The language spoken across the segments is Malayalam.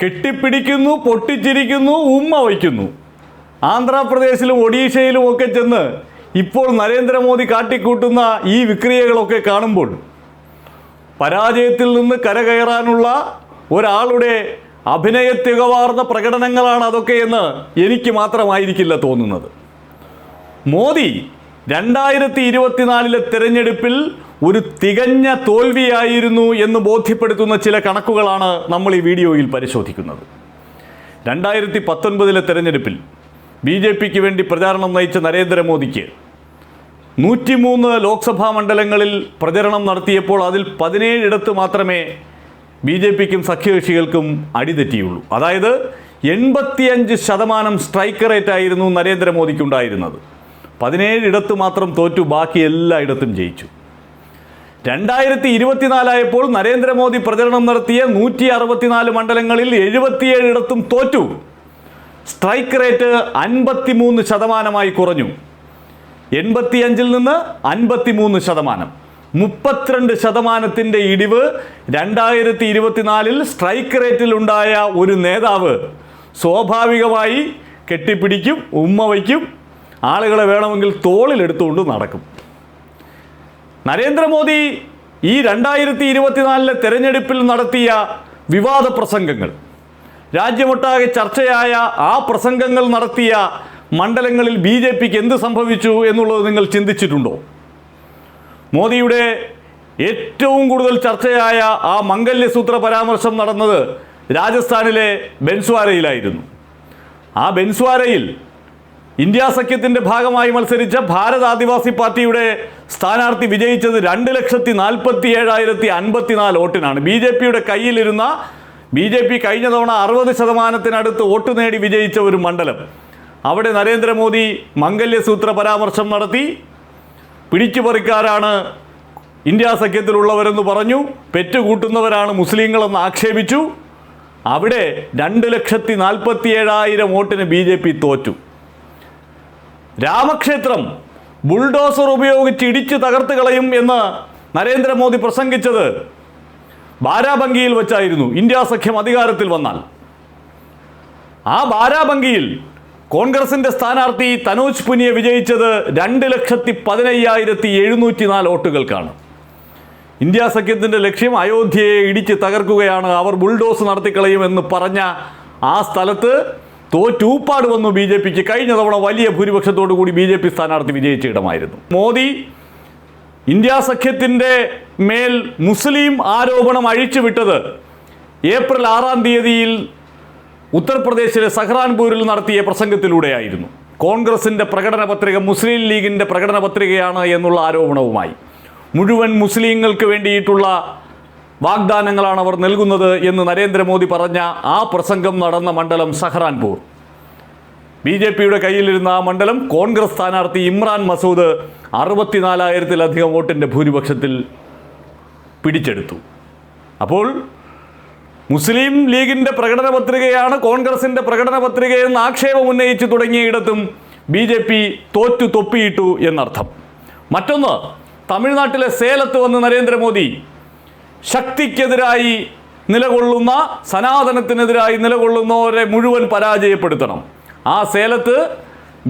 കെട്ടിപ്പിടിക്കുന്നു പൊട്ടിച്ചിരിക്കുന്നു ഉമ്മ വയ്ക്കുന്നു. ആന്ധ്രാപ്രദേശിലും ഒഡീഷയിലും ഒക്കെ ചെന്ന് ഇപ്പോൾ നരേന്ദ്രമോദി കാട്ടിക്കൂട്ടുന്ന ഈ വിക്രിയകളൊക്കെ കാണുമ്പോൾ പരാജയത്തിൽ നിന്ന് കരകയറാനുള്ള ഒരാളുടെ അഭിനയ തികവാർന്ന പ്രകടനങ്ങളാണ് അതൊക്കെ എന്ന് എനിക്ക് മാത്രമായിരിക്കില്ല തോന്നുന്നത്. മോദി രണ്ടായിരത്തി ഇരുപത്തിനാലിലെ തെരഞ്ഞെടുപ്പിൽ ഒരു തികഞ്ഞ തോൽവിയായിരുന്നു എന്ന് ബോധ്യപ്പെടുത്തുന്ന ചില കണക്കുകളാണ് നമ്മൾ ഈ വീഡിയോയിൽ പരിശോധിക്കുന്നത്. രണ്ടായിരത്തി പത്തൊൻപതിലെ തെരഞ്ഞെടുപ്പിൽ ബി ജെ പിക്ക് വേണ്ടി പ്രചാരണം നയിച്ച നരേന്ദ്രമോദിക്ക് നൂറ്റിമൂന്ന് ലോക്സഭാ മണ്ഡലങ്ങളിൽ പ്രചരണം നടത്തിയപ്പോൾ അതിൽ പതിനേഴിടത്ത് മാത്രമേ ബി ജെ പിക്കും സഖ്യകക്ഷികൾക്കും അടിതെറ്റിയുള്ളൂ. അതായത് എൺപത്തിയഞ്ച് ശതമാനം സ്ട്രൈക്ക് റേറ്റ് ആയിരുന്നു നരേന്ദ്രമോദിക്കുണ്ടായിരുന്നത്. പതിനേഴിടത്ത് മാത്രം തോറ്റു ബാക്കി എല്ലായിടത്തും ജയിച്ചു. രണ്ടായിരത്തി ഇരുപത്തിനാലായപ്പോൾ നരേന്ദ്രമോദി പ്രചരണം നടത്തിയ നൂറ്റി അറുപത്തിനാല് മണ്ഡലങ്ങളിൽ എഴുപത്തിയേഴിടത്തും തോറ്റു. സ്ട്രൈക്ക് റേറ്റ് അൻപത്തിമൂന്ന് ശതമാനമായി കുറഞ്ഞു. എൺപത്തിയഞ്ചിൽ നിന്ന് അൻപത്തിമൂന്ന് ശതമാനം. മുപ്പത്തിരണ്ട് ശതമാനത്തിന്റെ ഇടിവ് രണ്ടായിരത്തി ഇരുപത്തിനാലിൽ സ്ട്രൈക്ക് റേറ്റിലുണ്ടായ ഒരു നേതാവ് സ്വാഭാവികമായി കെട്ടിപ്പിടിക്കും ഉമ്മ വയ്ക്കും ആളുകളെ വേണമെങ്കിൽ തോളിലെടുത്തുകൊണ്ട് നടക്കും. നരേന്ദ്രമോദി ഈ രണ്ടായിരത്തി ഇരുപത്തിനാലിലെ തെരഞ്ഞെടുപ്പിൽ നടത്തിയ വിവാദ പ്രസംഗങ്ങൾ രാജ്യമൊട്ടാകെ ചർച്ചയായ ആ പ്രസംഗങ്ങൾ നടത്തിയ മണ്ഡലങ്ങളിൽ ബി ജെ പിക്ക് എന്ത് സംഭവിച്ചു എന്നുള്ളത് നിങ്ങൾ ചിന്തിച്ചിട്ടുണ്ടോ? മോദിയുടെ ഏറ്റവും കൂടുതൽ ചർച്ചയായ ആ മംഗല്യസൂത്ര പരാമർശം നടന്നത് രാജസ്ഥാനിലെ ബെൻസ്വാരയിലായിരുന്നു. ആ ബെൻസ്വാരയിൽ ഇന്ത്യ സഖ്യത്തിന്റെ ഭാഗമായി മത്സരിച്ച ഭാരത ആദിവാസി പാർട്ടിയുടെ സ്ഥാനാർത്ഥി വിജയിച്ചത് രണ്ട് ലക്ഷത്തി നാൽപ്പത്തി ഏഴായിരത്തി അൻപത്തിനാല് വോട്ടിനാണ്. ബി ജെ പിയുടെ കയ്യിലിരുന്ന ബി ജെ പി കഴിഞ്ഞ തവണ അറുപത് ശതമാനത്തിനടുത്ത് വോട്ട് നേടി വിജയിച്ച ഒരു മണ്ഡലം. അവിടെ നരേന്ദ്രമോദി മംഗല്യസൂത്ര പരാമർശം നടത്തി. പിടിച്ചുപറിക്കാരാണ് ഇന്ത്യ സഖ്യത്തിലുള്ളവരെന്ന് പറഞ്ഞു. പെറ്റുകൂട്ടുന്നവരാണ് മുസ്ലിങ്ങളെന്ന് ആക്ഷേപിച്ചു. അവിടെ രണ്ട് ലക്ഷത്തി നാൽപ്പത്തി ഏഴായിരം വോട്ടിന് ബി ജെ പി തോറ്റു. രാമക്ഷേത്രം ബുൾഡോസർ ഉപയോഗിച്ച് ഇടിച്ച് തകർത്ത് കളയും എന്ന് നരേന്ദ്രമോദി പ്രസംഗിച്ചത് ബാരാബങ്കിയിൽ വെച്ചായിരുന്നു. ഇന്ത്യ സഖ്യം അധികാരത്തിൽ വന്നാൽ. ആ ബാരാബങ്കിയിൽ കോൺഗ്രസിന്റെ സ്ഥാനാർത്ഥി തനോജ് പുനിയെ വിജയിച്ചത് രണ്ട് ലക്ഷത്തി പതിനയ്യായിരത്തി എഴുന്നൂറ്റി നാല് വോട്ടുകൾക്കാണ്. ഇന്ത്യ സഖ്യത്തിന്റെ ലക്ഷ്യം അയോധ്യയെ ഇടിച്ച് തകർക്കുകയാണ്. അവർ ബുൾഡോസ് നടത്തിക്കളയുമെന്ന് പറഞ്ഞ ആ സ്ഥലത്ത് തോറ്റൂപ്പാട് വന്നു ബി ജെ പിക്ക്. കഴിഞ്ഞ തവണ വലിയ ഭൂരിപക്ഷത്തോടു കൂടി ബി ജെ പി സ്ഥാനാർത്ഥി വിജയിച്ച ഇടമായിരുന്നു. മോദി ഇന്ത്യ സഖ്യത്തിന്റെ മേൽ മുസ്ലിം ആരോപണം അഴിച്ചുവിട്ടത് ഏപ്രിൽ ആറാം തീയതിയിൽ ഉത്തർപ്രദേശിലെ സഹ്റാൻപൂരിൽ നടത്തിയ പ്രസംഗത്തിലൂടെയായിരുന്നു. കോൺഗ്രസിന്റെ പ്രകടന പത്രിക മുസ്ലിം ലീഗിന്റെ പ്രകടന പത്രികയാണ് എന്നുള്ള ആരോപണവുമായി. മുഴുവൻ മുസ്ലിങ്ങൾക്ക് വേണ്ടിയിട്ടുള്ള വാഗ്ദാനങ്ങളാണ് അവർ നൽകുന്നത് എന്ന് നരേന്ദ്രമോദി പറഞ്ഞ ആ പ്രസംഗം നടന്ന മണ്ഡലം സഹ്റാൻപൂർ. ബി ജെ പിയുടെ കയ്യിലിരുന്ന ആ മണ്ഡലം കോൺഗ്രസ് സ്ഥാനാർത്ഥി ഇമ്രാൻ മസൂദ് അറുപത്തിനാലായിരത്തിലധികം വോട്ടിന്റെ ഭൂരിപക്ഷത്തിൽ പിടിച്ചെടുത്തു. അപ്പോൾ മുസ്ലിം ലീഗിന്റെ പ്രകടന പത്രികയാണ് കോൺഗ്രസിന്റെ പ്രകടന പത്രികയെന്ന് ആക്ഷേപം ഉന്നയിച്ചു തുടങ്ങിയയിടത്തും ബി ജെ പി തോറ്റു തൊപ്പിയിട്ടു എന്നർത്ഥം. മറ്റൊന്ന് തമിഴ്നാട്ടിലെ സേലത്ത് വന്ന് നരേന്ദ്രമോദി ശക്തിക്കെതിരായി നിലകൊള്ളുന്ന സനാതനത്തിനെതിരായി നിലകൊള്ളുന്നവരെ മുഴുവൻ പരാജയപ്പെടുത്തണം. ആ സേലത്ത്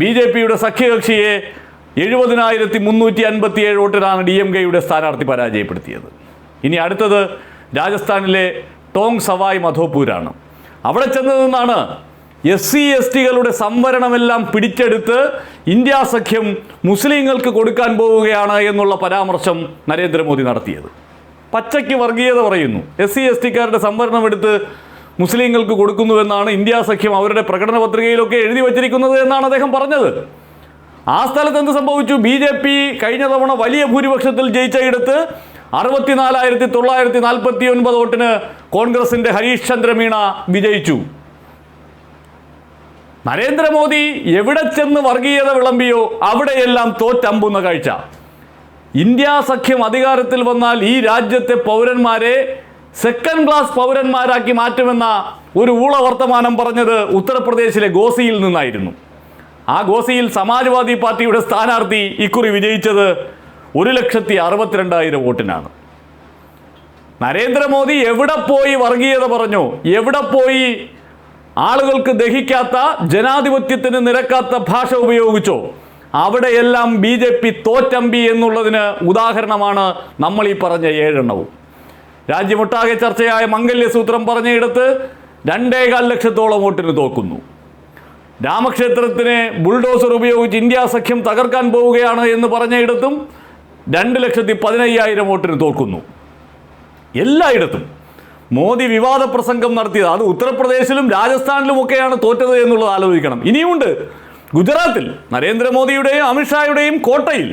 ബി ജെ പിയുടെ സഖ്യകക്ഷിയെ എഴുപതിനായിരത്തി മുന്നൂറ്റി അൻപത്തി ഏഴ് വോട്ടിനാണ് ഡി എം കെയുടെ സ്ഥാനാർത്ഥി പരാജയപ്പെടുത്തിയത്. ഇനി അടുത്തത് രാജസ്ഥാനിലെ ടോങ് സവായ് മധോപൂരാണ്. അവിടെ ചെന്ന് നിന്നാണ് എസ് സി എസ് ടികളുടെ സംവരണമെല്ലാം പിടിച്ചെടുത്ത് ഇന്ത്യ സഖ്യം മുസ്ലിങ്ങൾക്ക് കൊടുക്കാൻ പോവുകയാണ് എന്നുള്ള പരാമർശം നരേന്ദ്രമോദി നടത്തിയത്. പച്ചയ്ക്ക് വർഗീയത പറയുന്നു. എസ് സി എസ് ടിക്കാരുടെ സംവരണം എടുത്ത് മുസ്ലിങ്ങൾക്ക് കൊടുക്കുന്നുവെന്നാണ് ഇന്ത്യ സഖ്യം അവരുടെ പ്രകടന പത്രികയിലൊക്കെ എഴുതി വച്ചിരിക്കുന്നത് എന്നാണ് അദ്ദേഹം പറഞ്ഞത്. ആ സ്ഥലത്ത് എന്ത് സംഭവിച്ചു? ബി ജെ പി കഴിഞ്ഞ തവണ വലിയ ഭൂരിപക്ഷത്തിൽ ജയിച്ചയിടത്ത് അറുപത്തിനാലായിരത്തി തൊള്ളായിരത്തി നാൽപ്പത്തി ഒൻപത് വോട്ടിന് കോൺഗ്രസിന്റെ ഹരീഷ് ചന്ദ്ര മീണ വിജയിച്ചു. നരേന്ദ്രമോദി എവിടെ ചെന്ന് വർഗീയത വിളമ്പിയോ അവിടെയെല്ലാം തോറ്റമ്പുന്ന കാഴ്ച. ഇന്ത്യ സഖ്യം അധികാരത്തിൽ വന്നാൽ ഈ രാജ്യത്തെ പൗരന്മാരെ സെക്കൻഡ് ക്ലാസ് പൗരന്മാരാക്കി മാറ്റുമെന്ന ഒരു ഊളവർത്തമാനം പറഞ്ഞത് ഉത്തർപ്രദേശിലെ ഗോസിയിൽ നിന്നായിരുന്നു. ആ ഗോസിയിൽ സമാജ്വാദി പാർട്ടിയുടെ സ്ഥാനാർത്ഥി ഇക്കുറി വിജയിച്ചത് ഒരു ലക്ഷത്തി അറുപത്തിരണ്ടായിരം വോട്ടിനാണ്. നരേന്ദ്രമോദി എവിടെ പോയി വർഗീയത പറഞ്ഞു? എവിടെ പോയി ആളുകൾക്ക് ദഹിക്കാത്ത ജനാധിപത്യത്തിന് നിരക്കാത്ത ഭാഷ ഉപയോഗിച്ചോ? അവിടെയെല്ലാം ബി ജെ പി തോറ്റമ്പി എന്നുള്ളതിന് ഉദാഹരണമാണ് നമ്മൾ ഈ പറഞ്ഞ ഏഴെണ്ണവും. രാജ്യമൊട്ടാകെ ചർച്ചയായ മംഗല്യസൂത്രം പറഞ്ഞയിടത്ത് രണ്ടേകാൽ ലക്ഷത്തോളം വോട്ടിന് തോക്കുന്നു. രാമക്ഷേത്രത്തിനെ ബുൾഡോസർ ഉപയോഗിച്ച് ഇന്ത്യ സഖ്യം തകർക്കാൻ പോവുകയാണ് എന്ന് പറഞ്ഞയിടത്തും രണ്ട് ലക്ഷത്തി പതിനയ്യായിരം വോട്ടിന് തോൽക്കുന്നു എല്ലായിടത്തും. മോദി വിവാദ പ്രസംഗം നടത്തിയത് അത് ഉത്തർപ്രദേശിലും രാജസ്ഥാനിലും ഒക്കെയാണ് തോറ്റത് എന്നുള്ളത് ആലോചിക്കണം. ഇനിയുമുണ്ട് ഗുജറാത്തിൽ നരേന്ദ്രമോദിയുടെയും അമിത്ഷായുടെയും കോട്ടയിൽ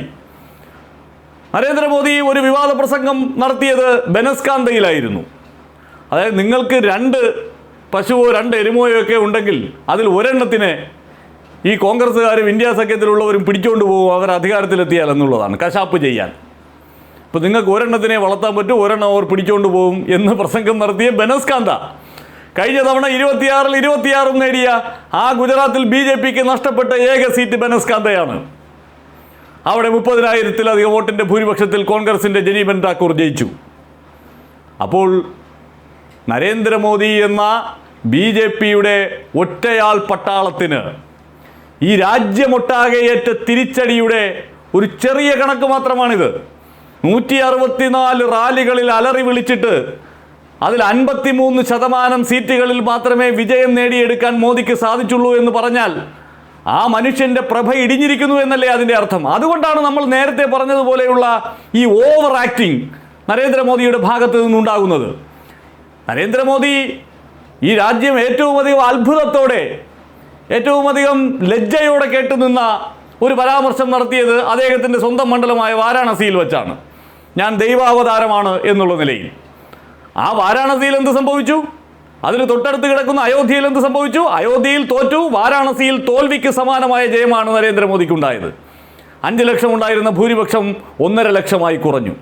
നരേന്ദ്രമോദി ഒരു വിവാദ പ്രസംഗം നടത്തിയത് ബനസ്കാന്തയിലായിരുന്നു. അതായത് നിങ്ങൾക്ക് രണ്ട് പശുവോ രണ്ട് എരുമോയോ ഒക്കെ ഉണ്ടെങ്കിൽ അതിൽ ഒരെണ്ണത്തിനെ ഈ കോൺഗ്രസ്സുകാരും ഇന്ത്യ സഖ്യത്തിലുള്ളവരും പിടിച്ചുകൊണ്ട് പോകും അവർ അധികാരത്തിലെത്തിയാൽ എന്നുള്ളതാണ് കശാപ്പ് ചെയ്യാൻ. അപ്പോൾ നിങ്ങൾക്ക് ഒരെണ്ണത്തിനെ വളർത്താൻ പറ്റും ഒരെണ്ണം അവർ പിടിച്ചുകൊണ്ട് പോകും എന്ന് പ്രസംഗം നടത്തിയ ബനസ്കാന്ത. കഴിഞ്ഞ തവണ ഇരുപത്തിയാറിൽ ഇരുപത്തിയാറും നേടിയ ആ ഗുജറാത്തിൽ ബി ജെ പിക്ക് നഷ്ടപ്പെട്ട ഏക സീറ്റ് ബനസ്കാന്തയാണ് അവിടെ മുപ്പതിനായിരത്തിലധികം വോട്ടിന്റെ ഭൂരിപക്ഷത്തിൽ കോൺഗ്രസിന്റെ ജനീബൻ താക്കൂർ ജയിച്ചു. അപ്പോൾ നരേന്ദ്രമോദി എന്ന ബി ജെ പിയുടെ ഒറ്റയാൾ പട്ടാളത്തിന് ഈ രാജ്യമൊട്ടാകെയേറ്റ തിരിച്ചടിയുടെ ഒരു ചെറിയ കണക്ക് മാത്രമാണിത്. നൂറ്റി അറുപത്തിനാല് റാലികളിൽ അലറി വിളിച്ചിട്ട് അതിൽ അൻപത്തിമൂന്ന് ശതമാനം സീറ്റുകളിൽ മാത്രമേ വിജയം നേടിയെടുക്കാൻ മോദിക്ക് സാധിച്ചുള്ളൂ എന്ന് പറഞ്ഞാൽ ആ മനുഷ്യന്റെ പ്രഭ ഇടിഞ്ഞിരിക്കുന്നു എന്നല്ലേ അതിന്റെ അർത്ഥം. അതുകൊണ്ടാണ് നമ്മൾ നേരത്തെ പറഞ്ഞതുപോലെയുള്ള ഈ ഓവർ ആക്ടിങ് നരേന്ദ്രമോദിയുടെ ഭാഗത്ത് നിന്നുണ്ടാകുന്നത്. നരേന്ദ്രമോദി ഈ രാജ്യം ഏറ്റവും അധികം അത്ഭുതത്തോടെ ഏറ്റവും അധികം ലജ്ജയോടെ കേട്ടുനിന്ന ഒരു പരാമർശം നടത്തിയത് അദ്ദേഹത്തിന്റെ സ്വന്തം മണ്ഡലമായ വാരാണസിയിൽ വെച്ചാണ്. ഞാൻ ദൈവാവതാരമാണ് എന്നുള്ള നിലയിൽ. ആ വാരാണസിയിൽ എന്ത് സംഭവിച്ചു? അതിന് തൊട്ടടുത്ത് കിടക്കുന്ന അയോധ്യയിൽ എന്ത് സംഭവിച്ചു? അയോധ്യയിൽ തോറ്റു വാരാണസിയിൽ തോൽവിക്ക് സമാനമായ ജയമാണ് നരേന്ദ്രമോദിക്കുണ്ടായത്. അഞ്ച് ലക്ഷം ഉണ്ടായിരുന്ന ഭൂരിപക്ഷം ഒന്നര ലക്ഷമായി കുറഞ്ഞു.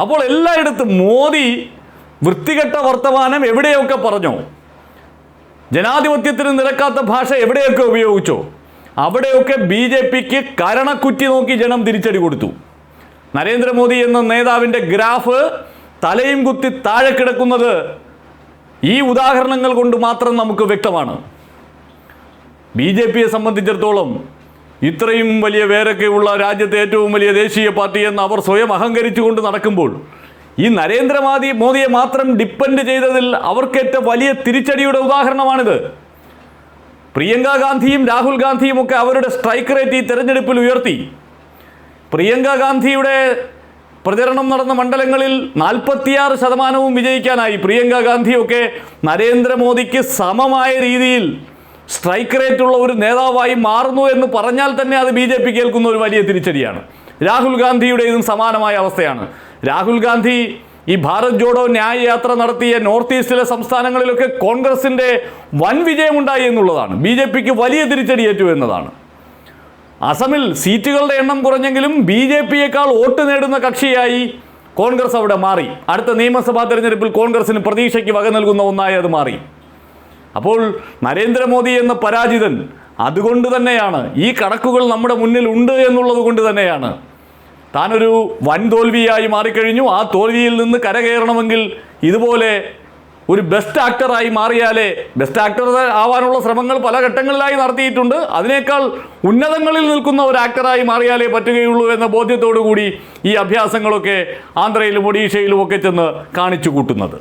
അപ്പോൾ എല്ലായിടത്തും മോദി വൃത്തികെട്ട വർത്തമാനം എവിടെയൊക്കെ പറഞ്ഞോ? ജനാധിപത്യത്തിന് നിരക്കാത്ത ഭാഷ എവിടെയൊക്കെ ഉപയോഗിച്ചോ? അവിടെയൊക്കെ ബി ജെ പിക്ക് കരണക്കുറ്റി നോക്കി ജനം തിരിച്ചടി കൊടുത്തു. നരേന്ദ്രമോദി എന്ന നേതാവിന്റെ ഗ്രാഫ് തലയും കുത്തി താഴെ കിടക്കുന്നത് ഈ ഉദാഹരണങ്ങൾ കൊണ്ട് മാത്രം നമുക്ക് വ്യക്തമാണ്. ബി ജെ പിയെ സംബന്ധിച്ചിടത്തോളം ഇത്രയും വലിയ പേരൊക്കെയുള്ള രാജ്യത്തെ ഏറ്റവും വലിയ ദേശീയ പാർട്ടി എന്ന് അവർ സ്വയം അഹങ്കരിച്ചുകൊണ്ട് നടക്കുമ്പോൾ ഈ നരേന്ദ്രമോദി മോദിയെ മാത്രം ഡിപ്പെൻഡ് ചെയ്തതിൽ അവർക്കേറ്റ വലിയ തിരിച്ചടിയുടെ ഉദാഹരണമാണിത്. പ്രിയങ്ക ഗാന്ധിയും രാഹുൽ ഗാന്ധിയും ഒക്കെ അവരുടെ സ്ട്രൈക്ക് റേറ്റ് ഈ തെരഞ്ഞെടുപ്പിൽ ഉയർത്തി. പ്രിയങ്ക ഗാന്ധിയുടെ പ്രചരണം നടന്ന മണ്ഡലങ്ങളിൽ നാൽപ്പത്തിയാറ് ശതമാനവും വിജയിക്കാനായി പ്രിയങ്ക ഗാന്ധിയൊക്കെ നരേന്ദ്രമോദിക്ക് സമമായ രീതിയിൽ സ്ട്രൈക്ക് റേറ്റ് ഉള്ള ഒരു നേതാവായി മാറുന്നു എന്ന് പറഞ്ഞാൽ തന്നെ അത് ബി ജെ പി കേൾക്കുന്ന ഒരു വലിയ തിരിച്ചടിയാണ്. രാഹുൽ ഗാന്ധിയുടെ ഇതും സമാനമായ അവസ്ഥയാണ്. രാഹുൽ ഗാന്ധി ഈ ഭാരത് ജോഡോ ന്യായ യാത്ര നടത്തിയ നോർത്ത് ഈസ്റ്റിലെ സംസ്ഥാനങ്ങളിലൊക്കെ കോൺഗ്രസിന്റെ വൻ വിജയമുണ്ടായി എന്നുള്ളതാണ്. ബി ജെ പിക്ക് വലിയ തിരിച്ചടിയേറ്റു എന്നതാണ്. അസമിൽ സീറ്റുകളുടെ എണ്ണം കുറഞ്ഞെങ്കിലും ബി ജെ പിയേക്കാൾ വോട്ട് നേടുന്ന കക്ഷിയായി കോൺഗ്രസ് അവിടെ മാറി. അടുത്ത നിയമസഭാ തെരഞ്ഞെടുപ്പിൽ കോൺഗ്രസിന് പ്രതീക്ഷയ്ക്ക് വക നൽകുന്ന ഒന്നായി അത് മാറി. അപ്പോൾ നരേന്ദ്രമോദി എന്ന പരാജിതൻ അതുകൊണ്ട് തന്നെയാണ്. ഈ കണക്കുകൾ നമ്മുടെ മുന്നിൽ ഉണ്ട് എന്നുള്ളത് കൊണ്ട് തന്നെയാണ്. താനൊരു വൻ തോൽവിയായി മാറിക്കഴിഞ്ഞു. ആ തോൽവിയിൽ നിന്ന് കരകയറണമെങ്കിൽ ഇതുപോലെ ഒരു ബെസ്റ്റ് ആക്ടറായി മാറിയാലേ ബെസ്റ്റ് ആക്ടർ ആവാനുള്ള ശ്രമങ്ങൾ പല ഘട്ടങ്ങളിലായി നടത്തിയിട്ടുണ്ട്. അതിനേക്കാൾ ഉന്നതങ്ങളിൽ നിൽക്കുന്ന ഒരു ആക്ടറായി മാറിയാലേ പറ്റുകയുള്ളൂ എന്ന ബോധ്യത്തോടു കൂടി ഈ അഭ്യാസങ്ങളൊക്കെ ആന്ധ്രയിലും ഒഡീഷയിലും ഒക്കെ ചെന്ന് കാണിച്ചു കൂട്ടുന്നത്.